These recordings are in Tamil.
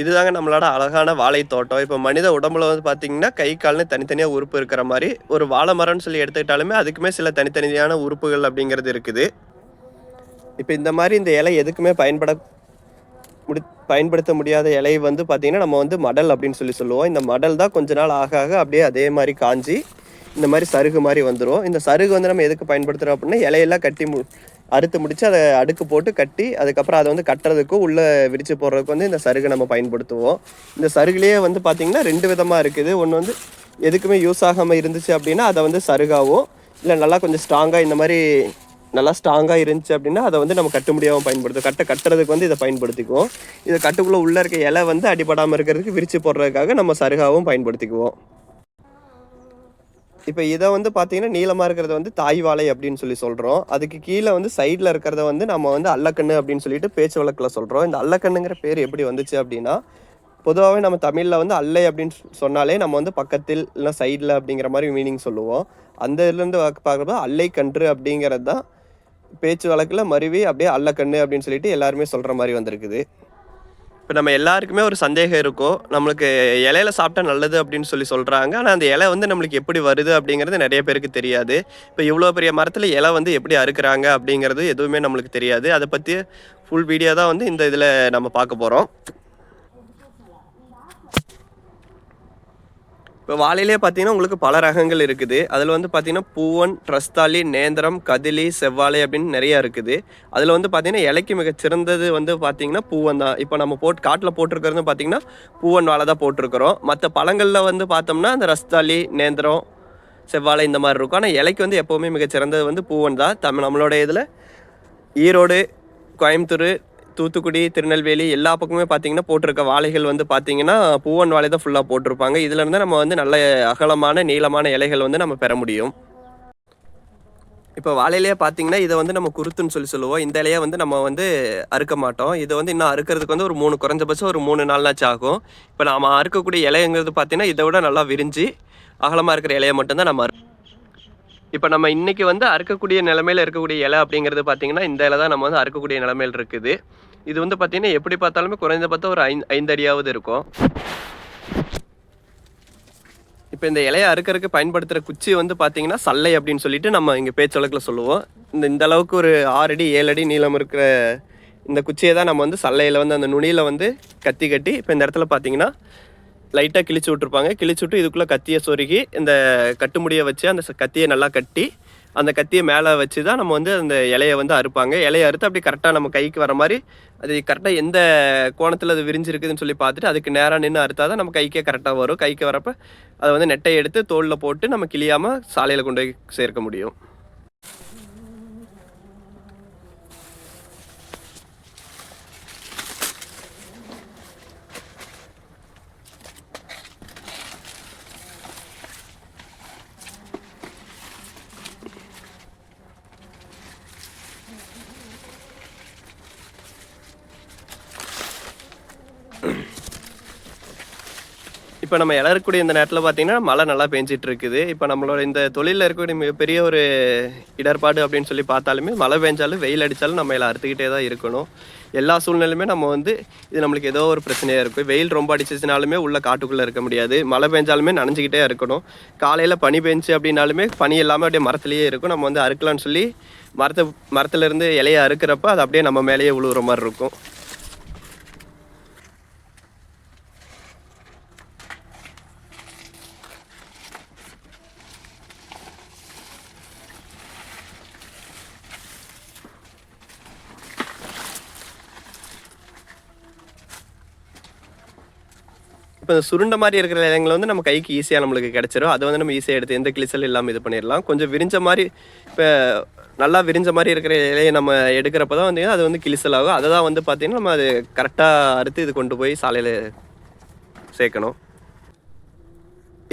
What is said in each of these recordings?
இதுதாங்க நம்மளோட அழகான வாழை தோட்டம் இப்போ மனித உடம்புல வந்து பார்த்தீங்கன்னா கை கால்னு தனித்தனியாக உறுப்பு இருக்கிற மாதிரி ஒரு வாழை மரம்னு சொல்லி எடுத்துக்கிட்டாலுமே அதுக்குமே சில தனித்தனியான உறுப்புகள் அப்படிங்கிறது இருக்குது. இப்போ இந்த மாதிரி இந்த இலை எதுக்குமே பயன்பட முடி பயன்படுத்த முடியாத இலை வந்து பார்த்திங்கன்னா நம்ம வந்து மடல் அப்படின்னு சொல்லி சொல்லுவோம். இந்த மடல் தான் கொஞ்ச நாள் ஆக ஆக அப்படியே அதே மாதிரி காஞ்சி இந்த மாதிரி சருகு மாதிரி வந்துடும் இந்த சருகு வந்து நம்ம எதுக்கு பயன்படுத்துகிறோம் அப்படின்னா இலையெல்லாம் கட்டி மு அறுத்து முடிச்சு அதை அடுக்கு போட்டு கட்டி அதுக்கப்புறம் அதை வந்து கட்டுறதுக்கும் உள்ளே விரிச்சு போடுறதுக்கு வந்து இந்த சருகை நம்ம பயன்படுத்துவோம். இந்த சருகுலேயே வந்து பார்த்திங்கன்னா ரெண்டு விதமாக இருக்குது. ஒன்று வந்து எதுக்குமே யூஸ் ஆகாமல் இருந்துச்சு அப்படின்னா அதை வந்து சருகாவும் இல்லை நல்லா கொஞ்சம் ஸ்ட்ராங்காக இந்த மாதிரி நல்லா ஸ்ட்ராங்காக இருந்துச்சு அப்படின்னா அதை வந்து நம்ம கட்ட முடியாமல் பயன்படுத்தும் கட்ட கட்டுறதுக்கு வந்து இதை பயன்படுத்திக்குவோம். இதை கட்டுக்குள்ளே உள்ளே இருக்க இலை வந்து அடிபடாமல் இருக்கிறதுக்கு விரிச்சு போடுறதுக்காக நம்ம சருகாவும் பயன்படுத்திக்குவோம். இப்போ இதை வந்து பார்த்தீங்கன்னா நீளமாக இருக்கிறத வந்து தாய் வாழை அப்படின்னு சொல்லி சொல்கிறோம் அதுக்கு கீழே வந்து சைடில் இருக்கிறத வந்து நம்ம வந்து அல்லக்கண்ணு அப்படின்னு சொல்லிட்டு பேச்சு வழக்கில் சொல்கிறோம் இந்த அல்லக்கண்ணுங்கிற பேர் எப்படி வந்துச்சு அப்படின்னா பொதுவாகவே நம்ம தமிழில் வந்து அல்லை அப்படின்னு சொன்னாலே நம்ம வந்து பக்கத்தில் இல்லை சைடில் அப்படிங்கிற மாதிரி மீனிங் சொல்லுவோம். அந்த இதுலேருந்து பார்க்குறப்ப அல்லை கன்று அப்படிங்கிறது தான் பேச்சு வழக்கில் மருவி அப்படியே அல்லக்கண்ணு அப்படின்னு சொல்லிட்டு எல்லாருமே சொல்கிற மாதிரி வந்திருக்குது. இப்போ நம்ம எல்லாருக்குமே ஒரு சந்தேகம் இருக்கும் நம்மளுக்கு இலையில சாப்பிட்டா நல்லது அப்படின்னு சொல்லி சொல்கிறாங்க ஆனால் அந்த இலை வந்து நம்மளுக்கு எப்படி வருது அப்படிங்கிறது நிறைய பேருக்கு தெரியாது. இப்போ இவ்வளோ பெரிய மரத்தில் இலை வந்து எப்படி அறுக்கிறாங்க அப்படிங்கிறது எதுவுமே நம்மளுக்கு தெரியாது. அதை பற்றி ஃபுல் வீடியோ தான் வந்து இந்த இதில் நம்ம பார்க்க போகிறோம் இப்போ வாழையிலே பார்த்தீங்கன்னா உங்களுக்கு பல ரகங்கள் இருக்குது. அதில் வந்து பார்த்தீங்கன்னா பூவன் ரஸ்தாலி நேந்திரம் கதிலி செவ்வாழை அப்படின்னு நிறையா இருக்குது. அதில் வந்து பார்த்தீங்கன்னா இலைக்கு மிக சிறந்தது வந்து பார்த்தீங்கன்னா பூவன் தான். இப்போ நம்ம போட்டு காட்டில் போட்டிருக்கிறது பார்த்தீங்கன்னா பூவன் வாழை தான் போட்டிருக்கிறோம். மற்ற பழங்களில் வந்து பார்த்தோம்னா அந்த ரஸ்தாலி நேந்திரம் செவ்வாழை இந்த மாதிரி இருக்கும். ஆனால் இலைக்கு வந்து எப்போவுமே மிக சிறந்தது வந்து பூவன் தான். தமிழ் நம்மளோட இதில் ஈரோடு கோயம்புத்தூர் தூத்துக்குடி திருநெல்வேலி எல்லா பக்கமே பார்த்தீங்கன்னா போட்டிருக்க வாழைகள் வந்து பார்த்தீங்கன்னா பூவன் வாழை தான் ஃபுல்லாக போட்டிருப்பாங்க. இதுலேருந்து நம்ம வந்து நல்ல அகலமான நீளமான இலைகள் வந்து நம்ம பெற முடியும். இப்போ வாழையிலேயே பார்த்தீங்கன்னா இதை வந்து நம்ம குருத்துன்னு சொல்லி சொல்லுவோம். இந்த இலையை வந்து நம்ம வந்து அறுக்க மாட்டோம். இதை வந்து இன்னும் அறுக்கிறதுக்கு வந்து ஒரு மூணு குறைஞ்சபட்சம் ஒரு மூணு நாள்னாச்சும் ஆகும். இப்போ நாம் அறுக்கக்கூடிய இலைங்கிறது பார்த்தீங்கன்னா இதை விட நல்லா விரிஞ்சு அகலமாக இருக்கிற இலையை மட்டும்தான் நம்ம இப்போ நம்ம இன்னைக்கு வந்து அறுக்கக்கூடிய நிலமையில இருக்கக்கூடிய இலை அப்படிங்கிறது பார்த்தீங்கன்னா இந்த இலை தான் நம்ம வந்து அறுக்கக்கூடிய நிலமையில் இருக்குது. இது வந்து பார்த்தீங்கன்னா எப்படி பார்த்தாலுமே குறைந்த பார்த்தா ஒரு ஐந்து ஐந்து அடியாவது இருக்கும். இப்போ இந்த இலையை அறுக்கறதுக்கு பயன்படுத்துகிற குச்சி வந்து பார்த்தீங்கன்னா சல்லை அப்படின்னு சொல்லிட்டு நம்ம இங்கே பேச்சொழக்கில் சொல்லுவோம். இந்த இந்த அளவுக்கு ஒரு ஆறு அடி ஏழு அடி நீளம் இருக்கிற இந்த குச்சியை தான் நம்ம வந்து சல்லையில் வந்து அந்த நுனியில் வந்து கத்தி கட்டி இப்போ இந்த இடத்துல பார்த்தீங்கன்னா லைட்டாக கிழிச்சு விட்ருப்பாங்க கிழிச்சு விட்டு இதுக்குள்ளே கத்தியை சொருகி இந்த கட்டுமுடியை வச்சு அந்த கத்தியை நல்லா கட்டி அந்த கத்தியை மேலே வச்சு தான் நம்ம வந்து அந்த இலையை வந்து அறுப்பாங்க. இலையை அறுத்து அப்படி கரெக்டாக நம்ம கைக்கு வர மாதிரி அது கரெக்டாக எந்த கோணத்தில் அது விரிஞ்சிருக்குதுன்னு சொல்லி பார்த்துட்டு அதுக்கு நேராக நின்று அறுத்தா தான் நம்ம கைக்கே கரெக்டாக வரும். கைக்கு வரப்போ அதை வந்து நெட்டை எடுத்து தோலில் போட்டு நம்ம கிளியாமல் சாலையில் கொண்டு போய் சேர்க்க முடியும். இப்போ நம்ம இளரக்கூடிய இந்த நேரத்தில் பார்த்தீங்கன்னா மழை நல்லா பெஞ்சிட்டு இருக்குது இப்போ நம்மளோட இந்த தொழிலில் இருக்கக்கூடிய மிகப்பெரிய ஒரு இடர்பாடு அப்படின்னு சொல்லி பார்த்தாலுமே மழை பெஞ்சாலும் வெயில் அடித்தாலும் நம்ம இதில் அறுத்துக்கிட்டே தான் இருக்கணும். எல்லா சூழ்நிலையுமே நம்ம வந்து இது நம்மளுக்கு ஏதோ ஒரு பிரச்சனையாக இருக்கும் வெயில் ரொம்ப அடிச்சிச்சுனாலுமே உள்ள காட்டுக்குள்ளே இருக்க முடியாது. மழை பெஞ்சாலுமே நனைஞ்சிக்கிட்டே இருக்கணும். காலையில் பனி பெஞ்சு அப்படின்னாலுமே பனி எல்லாமே அப்படியே மரத்துலேயே இருக்கும். நம்ம வந்து அறுக்கலாம்னு சொல்லி மரத்தை மரத்துலேருந்து இலையை அறுக்கிறப்ப அது அப்படியே நம்ம மேலேயே உழுவுற மாதிரி இருக்கும். இப்போ சுருண்ட மாதிரி இருக்கிற இலைங்களை வந்து நம்ம கைக்கு ஈஸியாக நம்மளுக்கு கிடச்சிரும். அதை வந்து நம்ம ஈஸியாக எடுத்து எந்த கிளிசல் இல்லாமல் இது பண்ணிடலாம். கொஞ்சம் விரிஞ்ச மாதிரி இப்போ நல்லா விரிஞ்ச மாதிரி இருக்கிற இலையை நம்ம எடுக்கிறப்ப தான் வந்து அது வந்து கிளிசல் ஆகும் அதை தான் வந்து பார்த்திங்கன்னா நம்ம அது கரெக்டாக அறுத்து இது கொண்டு போய் சாலையில் சேர்க்கணும்.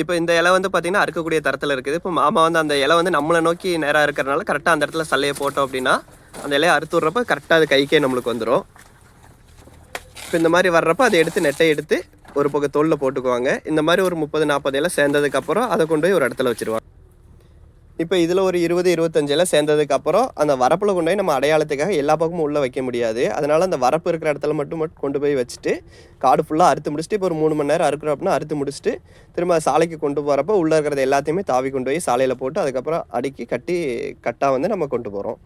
இப்போ இந்த இலை வந்து பார்த்திங்கன்னா அறுக்கக்கூடிய தரத்தில் இருக்குது. இப்போ மாமா வந்து அந்த இலை வந்து நம்மளை நோக்கி நேராக இருக்கிறனால கரெக்டாக அந்த இடத்துல சல்லையை போட்டோம் அப்படின்னா அந்த இலையை அறுத்து விட்றப்ப கரெக்டாக அது கைக்கே நம்மளுக்கு வந்துடும் இப்போ இந்த மாதிரி வர்றப்ப அதை எடுத்து நெட்டை எடுத்து ஒரு பக்கம் தோலில் போட்டுக்குவாங்க. இந்த மாதிரி ஒரு முப்பது நாற்பது இலை சேர்ந்ததுக்கப்புறம் அதை கொண்டு போய் ஒரு இடத்துல வச்சுருவாங்க. இப்போ இதில் ஒரு இருபது இருபத்தஞ்சு இலை சேர்ந்ததுக்கு அப்புறம் அந்த வரப்பில் கொண்டு போய் நம்ம அடையாளத்துக்காக எல்லா பக்கமும் உள்ளே வைக்க முடியாது. அதனால் அந்த வரப்பு இருக்கிற இடத்துல மட்டும் மட்டும் கொண்டு போய் வச்சுட்டு காடு ஃபுல்லாக அறுத்து முடிச்சுட்டு இப்போ ஒரு மூணு மணி நேரம் அறுக்கிறோம் அப்படின்னா அறுத்து முடிச்சுட்டு திரும்ப சாலைக்கு கொண்டு போகிறப்ப உள்ளே இருக்கிறத எல்லாத்தையுமே தாவி கொண்டு போய் சாலையில் போட்டு அதுக்கப்புறம் அடுக்கி கட்டி கட்டாக வந்து நம்ம கொண்டு போகிறோம்